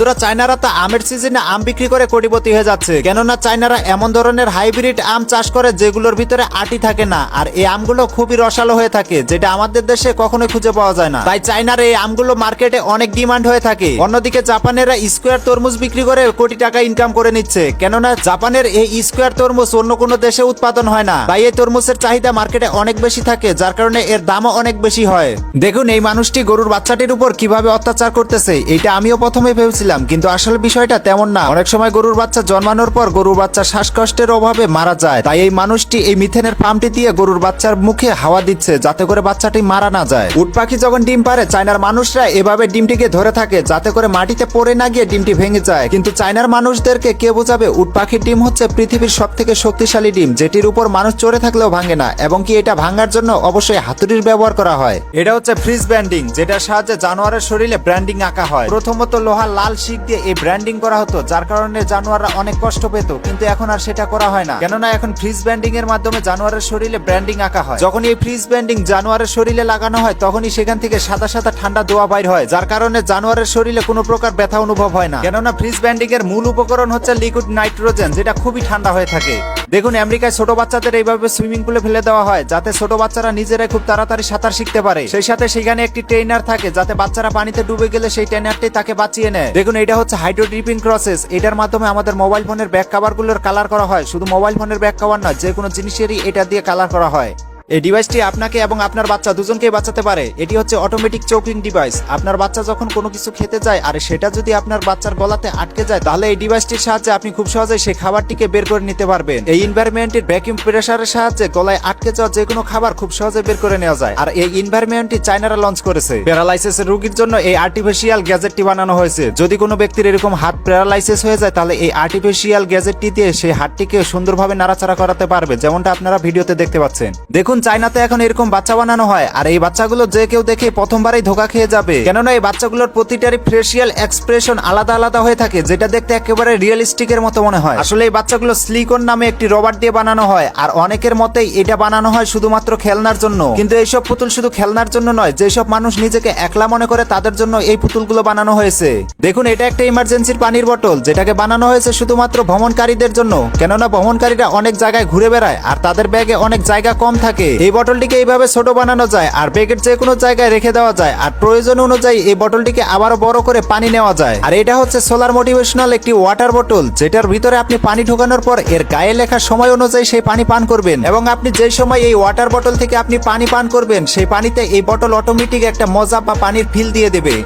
বন্ধুরা, চায়নারা তা আমের সিজনে আম বিক্রি করে কোটিপতি হয়ে যাচ্ছে। কেননা চায়নারা এমন ধরনের হাইব্রিড আম চাষ করে যেগুলোর ভিতরে আটি থাকে না, আর এই আমগুলো খুবই রসালো হয়ে থাকে, যেটা আমাদের দেশে কখনোই খুঁজে পাওয়া যায় না। তাই চায়নার এই আমগুলো মার্কেটে অনেক ডিমান্ড হয়ে থাকে। অন্যদিকে জাপানেরা স্কোয়ার তরমুজ বিক্রি করে কোটি টাকা ইনকাম করে নিচ্ছে, কেননা জাপানের এই স্কোয়ার তরমুজ অন্য কোনো দেশে উৎপাদন হয় না। তাই এই তরমুজের চাহিদা মার্কেটে অনেক বেশি থাকে, যার কারণে এর দামও অনেক বেশি হয়। দেখুন, এই মানুষটি গরুর বাচ্চাটির উপর কীভাবে অত্যাচার করতেছে, এটা আমিও প্রথমে ভেবেছিলাম। কিন্তু আসলে বিষয়টা তেমন না। অনেক সময় গরুর বাচ্চা জন্মানোর পর গরুর বাচ্চা শ্বাসকষ্টের অভাবে মারা যায়। তাই এই মানুষটি এই মিথেনের পাম্পটি দিয়ে গরুর বাচ্চার মুখে হাওয়া দিচ্ছে, যাতে করে বাচ্চাটি মারা না যায়। উট পাখি যখন ডিম পারে চায়নার মানুষরা এভাবে ডিমটিকে ধরে থাকে, যাতে করে মাটিতে পড়ে না গিয়ে ডিমটি ভেঙে যায়। কিন্তু চায়নার মানুষদেরকে কে বোঝাবে, উট পাখির ডিম হচ্ছে পৃথিবীর সব থেকে শক্তিশালী ডিম, যেটির উপর মানুষ চড়ে থাকলেও ভাঙে না, এবং কি এটা ভাঙার জন্য অবশ্যই হাতুড়ির ব্যবহার করা হয়? এটা হচ্ছে ফ্রিজ ব্যান্ডিং যেটার সাহায্যে জানোয়ারের শরীরে ব্র্যান্ডিং আঁকা হয়। প্রথমত লোহার লাল শিক দিয়ে এই ব্র্যান্ডিং করা হতো, যার কারণে জানোয়াররা অনেক কষ্ট পেত, কিন্তু এখন আর সেটা করা হয় না। কেননা এখন ফ্রিজ ব্যান্ডিং এর মাধ্যমে জানোয়ারের শরীরে ব্র্যান্ডিং আঁকা হয়। যখন এই ফ্রিজ ব্যান্ডিং জানোয়ারের শরীরে লাগানো হয়, তখনই সেখান থেকে সাদা সাদা ঠান্ডা দোয়া বাইর হয়, যার কারণে জানোয়ারের শরীরে কোনো প্রকার ব্যথা অনুভব হয় না। কেননা ফ্রিজ ব্যান্ডিং এর মূল উপকরণ হচ্ছে লিকুইড নাইট্রোজেন যেটা খুবই ঠান্ডা হয়ে থাকে। দেখুন, আমেরিকায় ছোট বাচ্চাদের এইভাবে সুইমিং পুলে ফেলে দেওয়া হয়, যাতে ছোট বাচ্চারা নিজেরাই খুব তাড়াতাড়ি সাঁতার শিখতে পারে। সেই সাথে সেখানে একটি ট্রেনার থাকে, যাতে বাচ্চারা পানিতে ডুবে গেলে সেই ট্রেনারটি তাকে বাঁচিয়ে নেয়। দেখুন, এটা হচ্ছে হাইড্রো ড্রিপিং প্রসেস এটার মাধ্যমে আমাদের মোবাইল ফোনের ব্যাক কাভারগুলোর কালার করা হয়। শুধু মোবাইল ফোনের ব্যাক কাভার নয় যে কোনো জিনিসেরই এটা দিয়ে কালার করা হয়। এই ডিভাইসটি আপনাকে এবং আপনার বাচ্চা দুজনকেই বাঁচাতে পারে। এটি হচ্ছে অটোমেটিক চোকিং ডিভাইস আপনার বাচ্চা যখন কোনো কিছু খেতে যায়, আর সেটা যদি আপনার বাচ্চার গলাতে আটকে যায়, তাহলে এই ডিভাইসটির সাহায্যে আপনি খুব সহজেই সেই খাবারটিকে বের করে নিতে পারবেন। এই এনভায়রনমেন্টের ভ্যাকিউম প্রেসারের সাহায্যে গলায় আটকে যাওয়া যে কোনো খাবার খুব সহজে বের করে নেওয়া যায়। আর এই এনভায়রনমেন্টটি চাইনারা লঞ্চ করেছে। প্যারালাইসিসের রোগীর জন্য এই আর্টিফিশিয়াল গ্যাজেটটি বানানো হয়েছে। যদি কোনো ব্যক্তির এরকম হাত প্যারালাইসিস হয়ে যায়, তাহলে এই আর্টিফিশিয়াল গ্যাজেটটি দিয়ে সেই হাতটিকে সুন্দরভাবে নাড়াচাড়া করাতে পারবে, যেমনটা আপনারা ভিডিওতে দেখতে পাচ্ছেন। দেখুন চাইনাতে এখন এরকম বাচ্চা বানানো হয়। আর এই বাচ্চাগুলো যে কেউ দেখে প্রথমবারই ধোকা খেয়ে যাবে। কেননা এই বাচ্চাগুলোর প্রতিটারই ফেসিয়াল এক্সপ্রেশন আলাদা আলাদা হয়ে থাকে, যেটা দেখতে একেবারে রিয়েলিস্টিকের মতো মনে হয়। আসলে এই বাচ্চাগুলো স্লিকন নামে একটি রবার দিয়ে বানানো হয়, আর অনেকের মতেই এটা বানানো হয় শুধুমাত্র খেলনার জন্য। কিন্তু এইসব পুতুল শুধু খেলনার জন্য নয়, যেসব মানুষ নিজেকে একলা মনে করে তাদের জন্য এই পুতুলগুলো বানানো হয়েছে। দেখুন, এটা একটা ইমার্জেন্সির পানির বোতল যেটাকে বানানো হয়েছে শুধুমাত্র ভ্রমণকারীদের জন্য। কেননা ভ্রমণকারীরা অনেক জায়গায় ঘুরে বেড়ায়, আর তাদের ব্যাগে অনেক জায়গা কম থাকে। এই বোতলটিকে এইভাবে ছোট বানানো যায় আর ব্যাগের যে কোনো জায়গায় রেখে দেওয়া যায় আর প্রয়োজন অনুযায়ী এই বোতলটিকে আবারও বড় করে পানি নেওয়া যায়। আর এটা হচ্ছে সোলার মোটিভেশনাল একটি ওয়াটার বোতল যেটার ভিতরে আপনি পানি ঢোকানোর পর এর গায়ে লেখা সময় অনুযায়ী সেই পানি পান করবেন এবং আপনি যে সময় এই ওয়াটার বোতল থেকে আপনি পানি পান করবেন, সেই পানিতে এই বোতল অটোমেটিক একটা মজা বা পানির ফিল দিয়ে দেবে।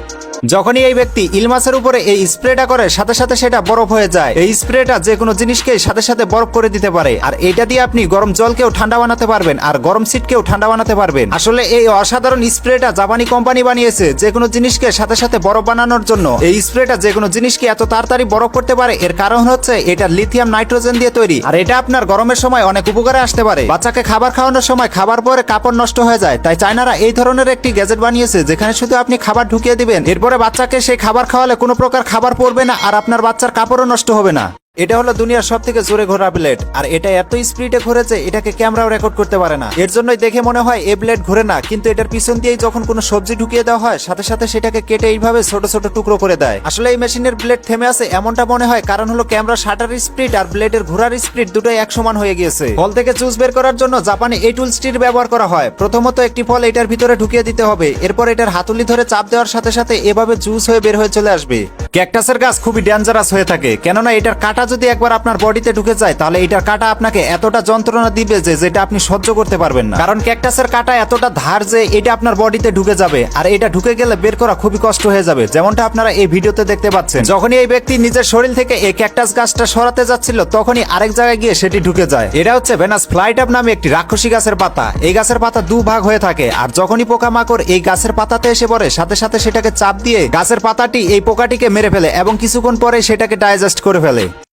যখনই এই ব্যক্তি ইলমাসের উপরে এই স্প্রেটা করে, সাথে সাথে সেটা বরফ হয়ে যায়। এই স্প্রেটা যে কোনো জিনিসকে সাথে সাথে বরফ করে দিতে পারে। আর এটা দিয়ে আপনি গরম জলকেও ঠান্ডা বানাতে পারবেন আর গরম সিটকেও ঠান্ডা বানাতে পারবেন। আসলে এই অসাধারণ স্প্রেটা জাপানি কোম্পানি বানিয়েছে যে কোনো জিনিসকে সাথে সাথে বরফ বানানোর জন্য। এই স্প্রেটা যে কোনো জিনিসকে এত তাড়াতাড়ি বরফ করতে পারে। এর কারণ হচ্ছে এটা লিথিয়াম নাইট্রোজেন দিয়ে তৈরি। আর এটা আপনার গরমের সময় অনেক উপকারে আসতে পারে। বাচ্চাকে খাবার খাওয়ানোর সময় খাবার পরে কাপড় নষ্ট হয়ে যায়। তাই চায়নারা এই ধরনের একটি গ্যাজেট বানিয়েছে, যেখানে শুধু আপনি খাবার ঢুকিয়ে দিবেন, এরপরে বাচ্চাকে সেই খাবার খাওয়ালে কোনো প্রকার খাবার পড়বে না আর আপনার বাচ্চার কাপড়ও নষ্ট হবে না। এটা হলো দুনিয়ার সব থেকে জোরে ঘোরা ব্লেড আর এটা এত স্পিডে ঘুরেছে, এটাকে ক্যামেরাও রেকর্ড করতে পারে না। এর জন্যই দেখে মনে হয় এই ব্লেড ঘুরে না, কিন্তু এটার পিছন দিয়েই যখন কোনো সবজি ঢুকিয়ে দেওয়া হয়, সাথে সাথে সেটাকে কেটে এইভাবে ছোট ছোট টুকরো করে দেয়। আসলে এই মেশিনের ব্লেড থেমে আছে এমনটা মনে হয় কারণ হলো ক্যামেরা শাটার স্পিড আর ব্লেডের ঘোরার স্পিড দুটোই এক সমান হয়ে গিয়েছে। ফল থেকে জুস বের করার জন্য জাপানে এই টুলসটির ব্যবহার করা হয়। প্রথমত একটি ফল এটার ভিতরে ঢুকিয়ে দিতে হবে, এরপর এটার হাতুলি ধরে চাপ দেওয়ার সাথে সাথে এভাবে জুস হয়ে বের হয়ে চলে আসবে। ক্যাকটাসের গাছ খুবই ডেঞ্জারাস হয়ে থাকে, কেননা এটার কাটা যদি একবার আপনার বডিতে ঢুকে যায়, তাহলে এটার কাটা আপনাকে এতটা যন্ত্রণা দিবে যে যেটা আপনি সহ্য করতে পারবেন না। কারণ ক্যাকটাসের কাটা এতটা ধার যে এটা আপনার বডিতে ঢুকে যাবে, আর এটা ঢুকে গেলে বের করা খুবই কষ্ট হয়ে যাবে। যেমনটা আপনারা এই ভিডিওতে দেখতে পাচ্ছেন। যখনই এই ব্যক্তি নিজের শরীর থেকে এই ক্যাকটাস গাছটা সরাতে যাচ্ছিল, তখনই আরেক জায়গায় গিয়ে সেটি ঢুকে যায়। এটা হচ্ছে ভেনাস ফ্লাইট আপ নামে একটি রাক্ষসী গাছের পাতা। এই গাছের পাতা দু ভাগ হয়ে থাকে, আর যখনই পোকামাকড় এই গাছের পাতাতে এসে পড়ে, সাথে সাথে সেটাকে চাপ দিয়ে গাছের পাতাটি এই পোকাটিকে মেরে ফেলে এবং কিছুক্ষণ পরে সেটাকে ডাইজেস্ট করে ফেলে।